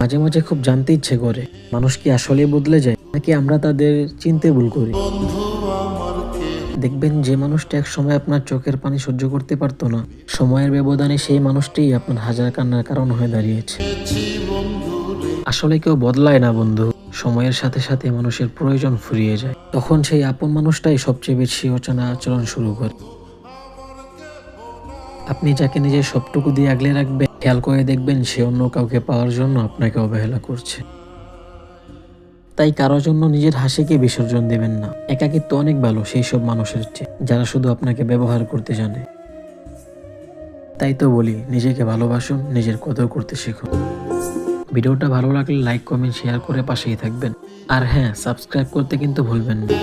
মাঝে মাঝে খুব জানতে ইচ্ছে করে। মানুষ কি আসলে বদলে যায়, নাকি আমরা তাদের চিনতে ভুল করি? দেখবেন যে মানুষটা এক সময় আপনার চোখের পানি সহ্য করতে পারতো না। সময়ের ব্যবধানে সেই মানুষটিই আপনার হাজার কান্নার কারণ হয়ে দাঁড়িয়েছে। আসলে কেউ বদলায় না বন্ধু। সময়ের সাথে সাথে মানুষের প্রয়োজন ফুরিয়ে যায়। তখন সেই আপন মানুষটাই সবচেয়ে বেশি অচেনা আচরণ শুরু করে। আপনি যাকে নিজের সবটুকু দিয়ে আগলে রাখবেন খেয়াল করে দেখবেন সে অন্য কাউকে পাওয়ার জন্য আপনাকে অবহেলা করছে। তাই কারোর জন্য নিজের হাসিকে বিসর্জন দেবেন না। একাকিত্ব অনেক ভালো সেই সব মানুষের চেয়ে, যারা শুধু আপনাকে ব্যবহার করতে জানে। তাই তো বলি, নিজেকে ভালোবাসুন, নিজের কদর করতে শিখুন। ভিডিওটা ভালো লাগলে লাইক, কমেন্ট, শেয়ার করে পাশেই থাকবেন। আর হ্যাঁ সাবস্ক্রাইব করতে কিন্তু ভুলবেন না।